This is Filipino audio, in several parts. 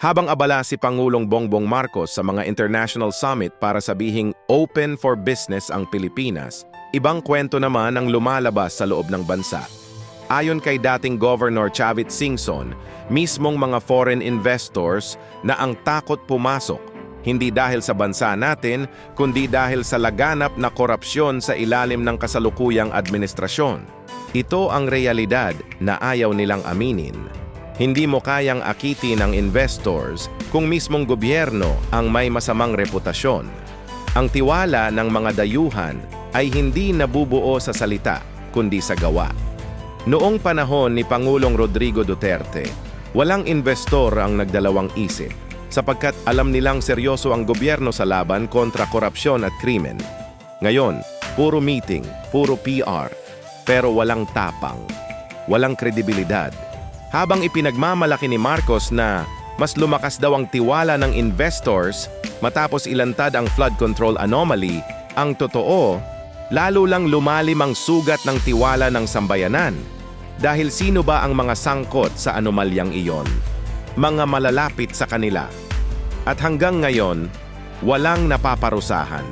Habang abala si Pangulong Bongbong Marcos sa mga international summit para sabihing open for business ang Pilipinas, ibang kwento naman ang lumalabas sa loob ng bansa. Ayon kay dating Governor Chavit Singson, mismong mga foreign investors na ang takot pumasok, hindi dahil sa bansa natin, kundi dahil sa laganap na korupsyon sa ilalim ng kasalukuyang administrasyon. Ito ang realidad na ayaw nilang aminin. Hindi mo kayang akitin ng investors kung mismong gobyerno ang may masamang reputasyon. Ang tiwala ng mga dayuhan ay hindi nabubuo sa salita, kundi sa gawa. Noong panahon ni Pangulong Rodrigo Duterte, walang investor ang nagdalawang isip sapagkat alam nilang seryoso ang gobyerno sa laban kontra korupsyon at krimen. Ngayon, puro meeting, puro PR, pero walang tapang, walang kredibilidad. Habang ipinagmamalaki ni Marcos na mas lumakas daw ang tiwala ng investors matapos ilantad ang flood control anomaly, ang totoo, lalo lang lumalim ang sugat ng tiwala ng sambayanan. Dahil sino ba ang mga sangkot sa anomalyang iyon? Mga malalapit sa kanila. At hanggang ngayon, walang napaparusahan.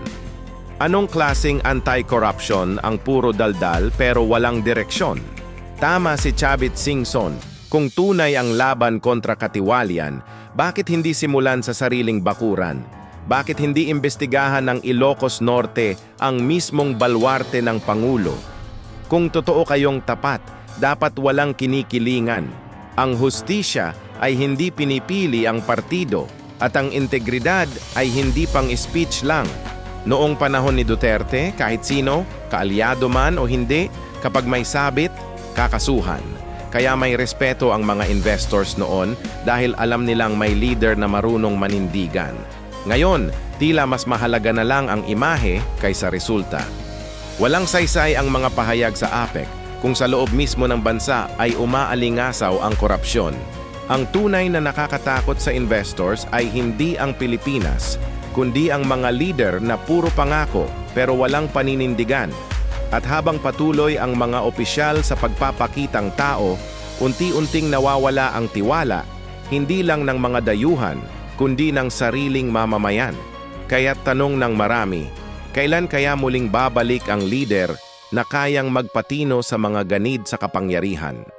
Anong klasing anti-corruption ang puro daldal pero walang direksyon? Tama si Chavit Singson, kung tunay ang laban kontra katiwalian, bakit hindi simulan sa sariling bakuran? Bakit hindi imbestigahan ng Ilocos Norte ang mismong balwarte ng Pangulo? Kung totoo kayong tapat, dapat walang kinikilingan. Ang hustisya ay hindi pinipili ang partido at ang integridad ay hindi pang speech lang. Noong panahon ni Duterte, kahit sino, kaalyado man o hindi, kapag may sabit, kakasuhan. Kaya may respeto ang mga investors noon dahil alam nilang may leader na marunong manindigan. Ngayon, tila mas mahalaga na lang ang imahe kaysa resulta. Walang saysay ang mga pahayag sa APEC kung sa loob mismo ng bansa ay umaalingasaw ang korupsyon. Ang tunay na nakakatakot sa investors ay hindi ang Pilipinas, kundi ang mga leader na puro pangako pero walang paninindigan. At habang patuloy ang mga opisyal sa pagpapakitang tao, unti-unting nawawala ang tiwala, hindi lang ng mga dayuhan, kundi ng sariling mamamayan. Kaya't tanong ng marami, kailan kaya muling babalik ang leader na kayang magpatino sa mga ganid sa kapangyarihan?